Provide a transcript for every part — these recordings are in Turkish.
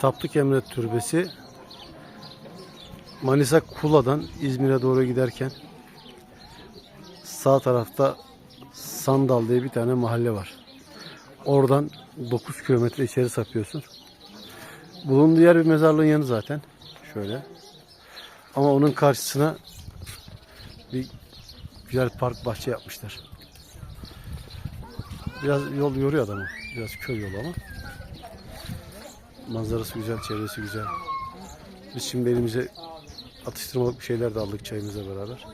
Taplık Emre Türbesi Manisa Kula'dan İzmir'e doğru giderken sağ tarafta Sandal diye bir tane mahalle var. Oradan 9 kilometre içeri sapıyorsun. Bulunduğu yer bir mezarlığın yanı zaten. Şöyle. Ama onun karşısına bir güzel park bahçe yapmışlar. Biraz yol yoruyor adamı. Biraz köy yolu ama. Manzarası güzel, çevresi güzel. Biz şimdi elimize atıştırmalık bir şeyler de aldık çayımızla beraber.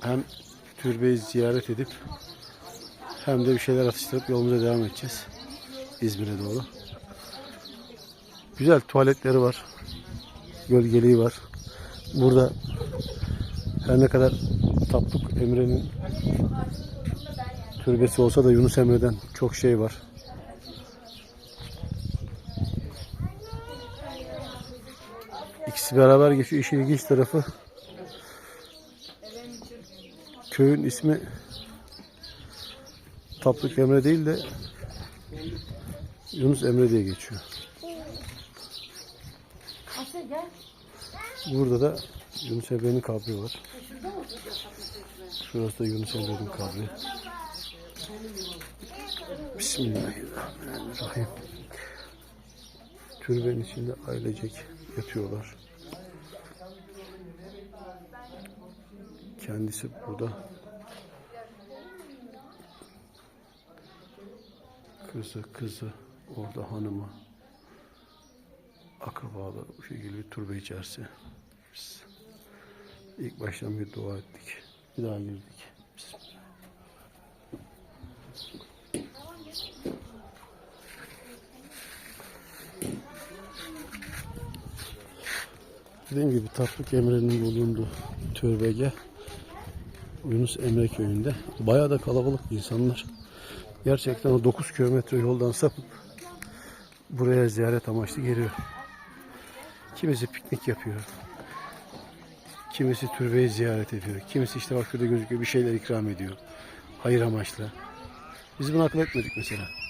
Hem türbeyi ziyaret edip hem de bir şeyler atıştırıp yolumuza devam edeceğiz. İzmir'e doğru. Güzel tuvaletleri var. Gölgeliği var. Burada her ne kadar Tapluk Emre'nin türbesi olsa da Yunus Emre'den çok şey var. İkisi beraber geçiyor. İşin ilginç tarafı köyün ismi Tapluk Emre değil de Yunus Emre diye geçiyor. Burada da Yunus Emre'nin kabri var. Şurası da Yunus Emre'nin kabri. Bismillahirrahmanirrahim. Türbenin içinde ailecek yatıyorlar. Kendisi burada. Kızı, kızı, orada hanımı, akrabalar bu şekilde bir türbe içerisi. Biz ilk baştan bir dua ettik. Bir daha girdik. Dediğim gibi Tatlık Emre'nin bulunduğu türbege Yunus Emre köyünde. Bayağı da kalabalık insanlar. Gerçekten o 9 kilometre yoldan sapıp buraya ziyaret amaçlı geliyor. Kimisi piknik yapıyor. Kimisi türbeyi ziyaret ediyor. Kimisi işte bak şurada gözüküyor bir şeyler ikram ediyor. Hayır amaçlı. Biz bunu akıl etmedik mesela.